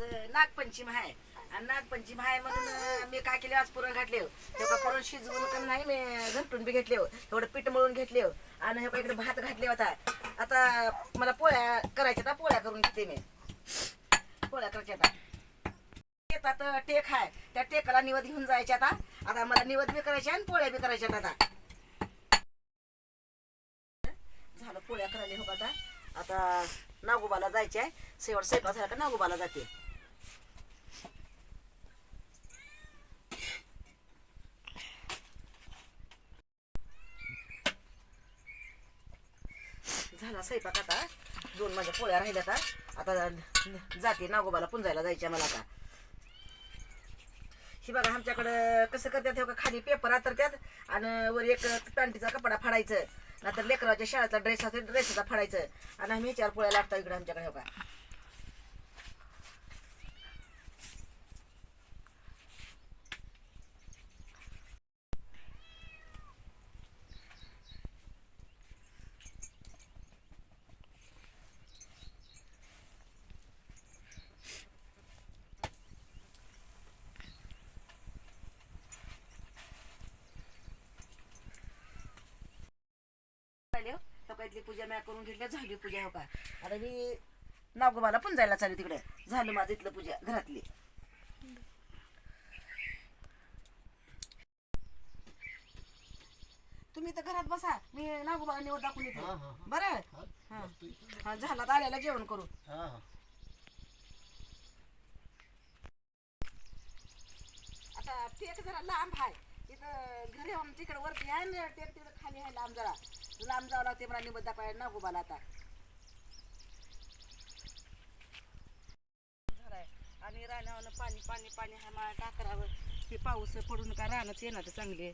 नागपंचमी आहे. आणि नागपंचमी आहे म्हणून मी काय केले आज पुरण घातले हो. तेव्हा पुरण शिजवून का नाही मी घंटून बी घेतले हो. थोडं पीठ मळून घेतले हो. आणि हे इकडे भात घातले होता. आता मला पोळ्या करायच्या आता पोळ्या करून घेते मी. पोळ्या करायच्या आता येतात टेक आहे. त्या टेकाला निवद घेऊन जायचे आता. आता मला निवद बी करायची आणि पोळ्या बी करायच्या आता. झालं पोळ्या करायला हो आता. आता नागोबाला जायचे आहे शेवट स्वयंपाक झाला का नागोबाला जाते. झाला स्वयंपाक आता. दोन माझ्या पोळ्या राहिल्या आता. आता जाते नागोबाला पुंजायला जायच्या मला आता. ही बघा आमच्याकडं कसं करतात हे का खाली पेपर आतरतात आणि वर एक पॅन्टीचा कपडा फाडायचं. नंतर लेकराच्या शाळेचा ड्रेस असेल ड्रेसचा फाडायचं. आणि आम्ही चार पोळ्या लागतो इकडे आमच्याकडे हो. का इथली पूजा म्या करून घेतल्या झाली पूजा हो का? आता मी नागोबाला पण जायला चालू तिकडे. झालं माझं इथलं पूजा घरातली. तुम्ही तर घरात बसा. मी नागोबाला निवड दाखवून येते. हा, हा, हा. बरं? हा हा. झाला. तर आल्याला जेवण करू आता टेक जरा लांब आहे तिथं घरी येऊन तिकडे वरती आहे ना टेक तिकडे खाली आहे लांब जरा. लांब जावं लागते मला निबद्ध दाखवायला नागोबाला आता. आणि रानावर पाणी पाणी पाणी हा मला टाकरावर. ते पाऊस पडून का रानच येणार चांगले.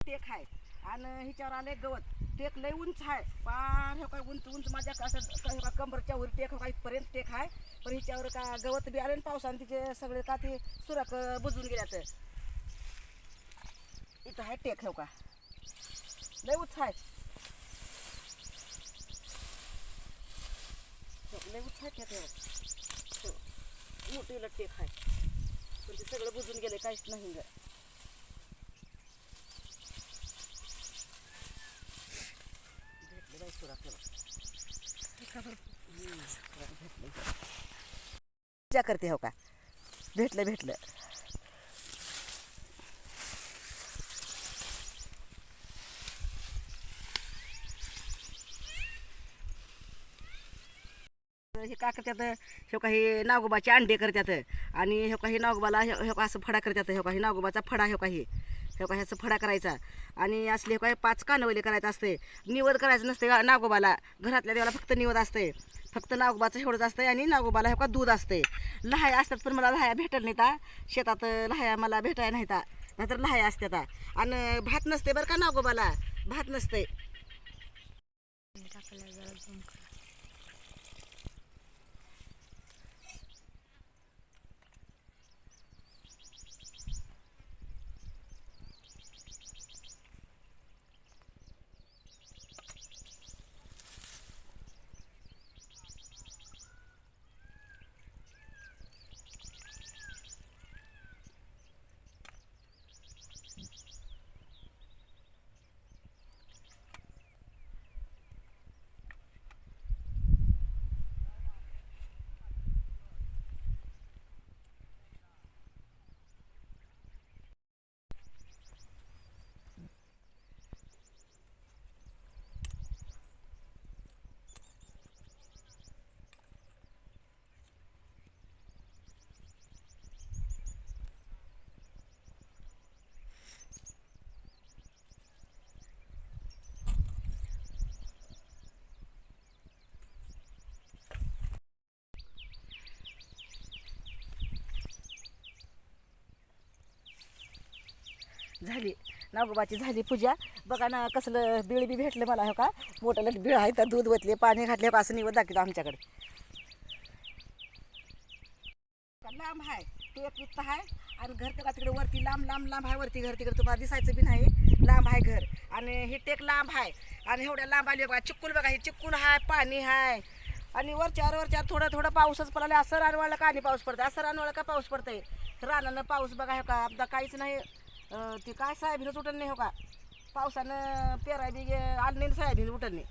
टेक आहे आणि हिच्यावर आले गवत. टेक लय उंच आहे पार हे काय उंच उंच माझ्या असं हे का कंबरच्या वर टेक हो का इथपर्यंत टेक आहे पण हिच्यावर का गवत बी आले आणि पावसाने तिचे सगळे का ते सुरक बुजून गेल्यात. इथं आहे टेक हो का? लय उंच आहे लय उंच आहे टेक हो. मोठी टेक आहे पण ते सगळं बुजून गेले काहीच नाही ग भेटले बाई सुराख पूजा करते हो का? भेटलं भेटलं. हे का करतात? हे काही नागोबाचे अंडे करतात? आणि हे काही नागोबाला हे हे का असं फडा करतात? हे का हे नागोबाचा फडा हे काही हे? काही असं ह्याचं फडा करायचा? आणि असले हे काही पाच कानवले करायचं असते. निवड करायचं नसते नागोबाला? घरातल्या देवाला फक्त निवद असते. फक्त नागोबाचं एवढंच असतं आणि नागोबाला हे का दूध असते. लहाया असतात पण मला लहाया भेटल नाही ता शेतात लहाया मला भेटाय नाही ता नाहीतर लहाया असते आता आणि भात नसते बरं का नागोबाला? भात नसते. झाली. नागोबाची झाली पूजा. बघा ना कसलं बिळ बी भेटलं मला हो का? मोठं बिळ आहे तर दूध वतले पाणी घातले का असं दाखवतो आमच्याकडे. लांब आहे ते एक वित्त आहे आणि घर तर तिकडे वरती लांब लांब लांब आहे वरती घर. तिकडे तुम्हाला दिसायचं बी नाही. लांब आहे घर. आणि हे टेक लांब आहे आणि एवढ्या लांब आली बघा चिक्कूल बघा हे चिक्कूल आहे पाणी आहे आणि वरच्या वरच्या थोडं थोडं पाऊसच पडला असं रानवाळलं का आणि पाऊस पडतं असं रानवाळलं का पाऊस पडतंय? रानानं पाऊस बघा हे का? आपदा काहीच नाही. अं, ते काय साहेबीनच उठत नाही हो का? पावसानं पेराय बी गे- आलं नाही सोयाबीन उठत नाही.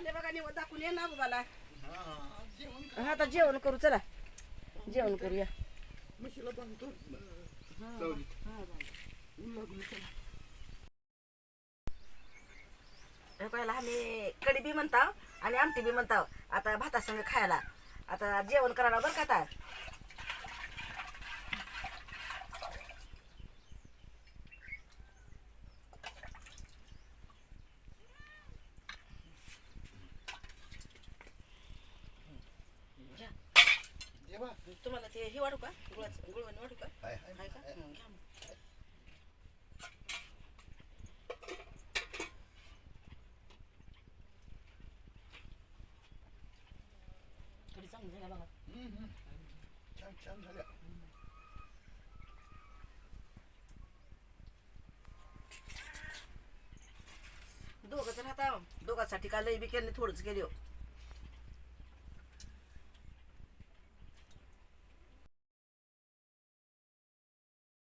आले बघा निवड दाखवून ये ना बाबाला. हा आता जेवण करू चला. जेवण करूया. म्हशीला बांधतो. हे. पहिला आम्ही कढी बी म्हणताव आणि आमटी बी म्हणताव. आता भातासंग खायला. आता जेवण करायला बरं का आता घ्या. जेवा तुम्हाला ते हे वाढू का? गुळाचं गुळवणी वाढू का? हाय, हाय, आहे का? हाय. हं, घ्या मग. कढी चांगली झाली बघा. हम्म, हम्म. छान छान झाल्या. दोघंच राहता दोघांसाठी का लई बी केली थोडंच केली हो.